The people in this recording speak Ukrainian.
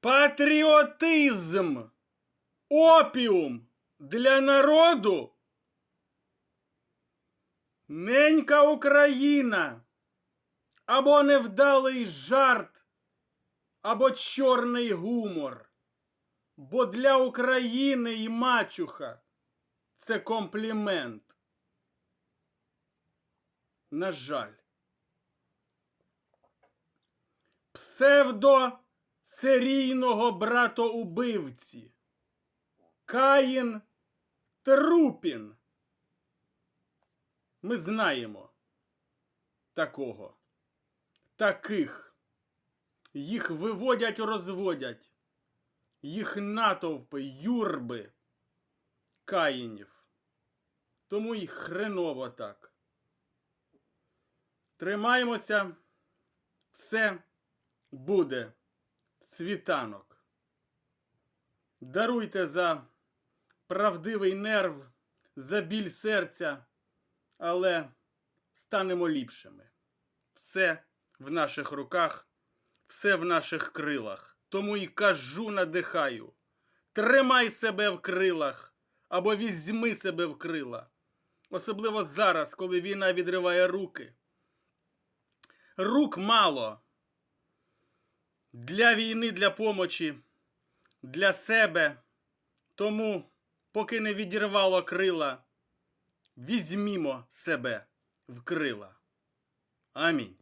Патріотизм опіум для народу. Ненька Україна або невдалий жарт, або чорний гумор. Бо для України і мачуха це комплімент. На жаль. Псевдо серійного братоубивці. Каїн Трупін. Ми знаємо такого. Таких. Їх виводять, розводять. Їх натовпи, юрби каїнів. Тому й хреново так. Тримаємося. Все буде світанок. Даруйте за правдивий нерв, за біль серця, але станемо ліпшими. Все в наших руках, все в наших крилах. Тому і кажу, надихаю. Тримай себе в крилах або візьми себе в крила. Особливо зараз, коли війна відриває руки. Рук мало. Для війни, для помочі, для себе. Тому, поки не відірвало крила, візьмімо себе в крила. Амінь.